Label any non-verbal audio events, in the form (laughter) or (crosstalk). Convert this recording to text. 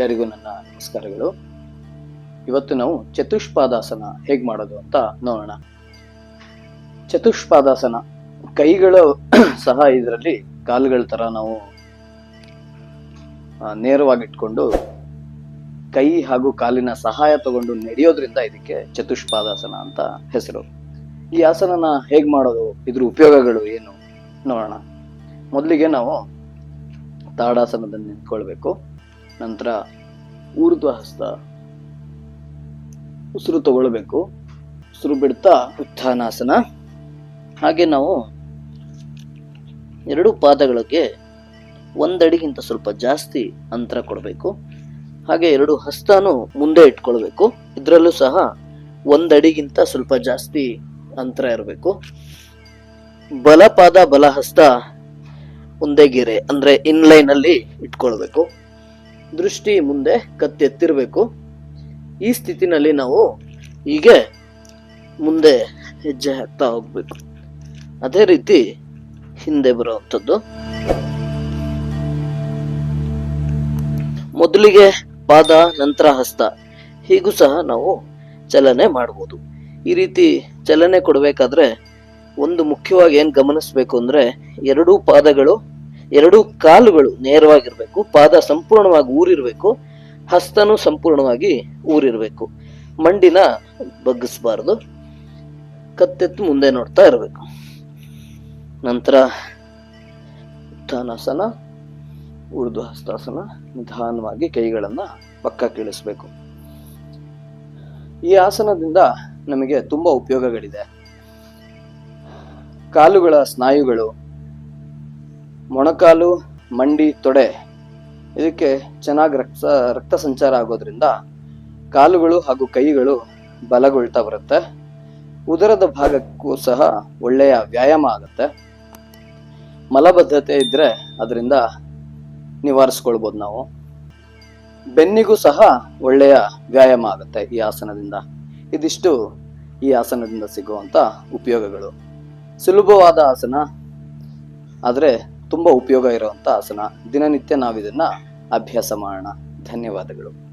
ಎಲ್ಲರಿಗೂ ನನ್ನ ನಮಸ್ಕಾರಗಳು. ಇವತ್ತು ನಾವು ಚತುಷ್ಪಾದಾಸನ ಹೇಗೆ ಮಾಡೋದು ಅಂತ ನೋಡೋಣ. ಚತುಷ್ಪಾದಾಸನ ಕೈಗಳು (clears throat) ಸಹ ಇದರಲ್ಲಿ ಕಾಲುಗಳ ತರ ನಾವು ನೇರವಾಗಿಟ್ಕೊಂಡು ಕೈ ಹಾಗೂ ಕಾಲಿನ ಸಹಾಯ ತಗೊಂಡು ನಡೆಯೋದ್ರಿಂದ ಇದಕ್ಕೆ ಚತುಷ್ಪಾದಾಸನ ಅಂತ ಹೆಸರು. ಈ ಆಸನನ ಹೇಗ್ ಮಾಡೋದು, ಇದ್ರ ಉಪಯೋಗಗಳು ಏನು ನೋಡೋಣ. ಮೊದಲಿಗೆ ನಾವು ತಾಡಾಸನದಲ್ಲಿ ನಿಂತ್ಕೊಳ್ಬೇಕು. ನಂತರ ಊರ್ಧ್ವ ಹಸ್ತ. ಉಸಿರು ತಗೊಳ್ಬೇಕು. ಉಸಿರು ಬಿಡ್ತಾ ಉತ್ಥಾನಾಸನ. ಹಾಗೆ ನಾವು ಎರಡು ಪಾದಗಳಿಗೆ ಒಂದಡಿಗಿಂತ ಸ್ವಲ್ಪ ಜಾಸ್ತಿ ಅಂತರ ಕೊಡಬೇಕು. ಹಾಗೆ ಎರಡು ಹಸ್ತನೂ ಮುಂದೆ ಇಟ್ಕೊಳ್ಬೇಕು. ಇದರಲ್ಲೂ ಸಹ ಒಂದಡಿಗಿಂತ ಸ್ವಲ್ಪ ಜಾಸ್ತಿ ಅಂತರ ಇರಬೇಕು. ಬಲಪಾದ ಬಲಹಸ್ತ ಒಂದೇ ಗೆರೆ ಅಂದ್ರೆ ಇನ್ಲೈನ್ ಅಲ್ಲಿ ಇಟ್ಕೊಳ್ಬೇಕು. ದೃಷ್ಟಿ ಮುಂದೆ ಕತ್ತೆತ್ತಿರಬೇಕು ಈ ಸ್ಥಿತಿನಲ್ಲಿ ನಾವು ಹೀಗೆ ಮುಂದೆ ಹೆಜ್ಜೆ ಹಾಕ್ತಾ ಹೋಗ್ಬೇಕು. ಅದೇ ರೀತಿ ಹಿಂದೆ ಬರುವಂಥದ್ದು. ಮೊದಲಿಗೆ ಪಾದ, ನಂತರ ಹಸ್ತ. ಹೀಗೂ ಸಹ ನಾವು ಚಲನೆ ಮಾಡ್ಬೋದು. ಈ ರೀತಿ ಚಲನೆ ಕೊಡಬೇಕಾದ್ರೆ ಒಂದು ಮುಖ್ಯವಾಗಿ ಏನು ಗಮನಿಸಬೇಕು ಅಂದರೆ ಎರಡೂ ಪಾದಗಳು ಎರಡೂ ಕಾಲುಗಳು ನೇರವಾಗಿರ್ಬೇಕು, ಪಾದ ಸಂಪೂರ್ಣವಾಗಿ ಊರಿರಬೇಕು, ಹಸ್ತನೂ ಸಂಪೂರ್ಣವಾಗಿ ಊರಿರಬೇಕು. ಮಂಡಿನ ಬಗ್ಗಿಸಬಾರದು, ಕತ್ತೆತ್ತು ಮುಂದೆ ನೋಡ್ತಾ ಇರಬೇಕು. ನಂತರ ಉತ್ಥಾನಾಸನ ಉರ್ದು ಹಸ್ತಾಸನ, ನಿಧಾನವಾಗಿ ಕೈಗಳನ್ನು ಪಕ್ಕ ಕೀಳಿಸ್ಬೇಕು. ಈ ಆಸನದಿಂದ ನಮಗೆ ತುಂಬಾ ಉಪಯೋಗಗಳಿದೆ. ಕಾಲುಗಳ ಸ್ನಾಯುಗಳು ಮೊಣಕಾಲು, ಮಂಡಿ, ತೊಡೆ ಇದಕ್ಕೆ ಚೆನ್ನಾಗಿ ರಕ್ತ ರಕ್ತ ಸಂಚಾರ ಆಗೋದ್ರಿಂದ ಕಾಲುಗಳು ಹಾಗೂ ಕೈಗಳು ಬಲಗೊಳ್ತಾ ಬರುತ್ತೆ. ಉದರದ ಭಾಗಕ್ಕೂ ಸಹ ಒಳ್ಳೆಯ ವ್ಯಾಯಾಮ ಆಗುತ್ತೆ. ಮಲಬದ್ಧತೆ ಇದ್ದರೆ ಅದರಿಂದ ನಿವಾರಿಸ್ಕೊಳ್ಬೋದು ನಾವು. ಬೆನ್ನಿಗೂ ಸಹ ಒಳ್ಳೆಯ ವ್ಯಾಯಾಮ ಆಗುತ್ತೆ ಈ ಆಸನದಿಂದ. ಇದಿಷ್ಟು ಈ ಆಸನದಿಂದ ಸಿಗುವಂತ ಉಪಯೋಗಗಳು. ಸುಲಭವಾದ ಆಸನ. ಆದರೆ ತುಂಬಾ ಉಪಯೋಗ ಇರುವಂಥ ಆಸನ. ದಿನನಿತ್ಯ ನಾವು ಇದನ್ನ ಅಭ್ಯಾಸ ಮಾಡೋಣ. ಧನ್ಯವಾದಗಳು.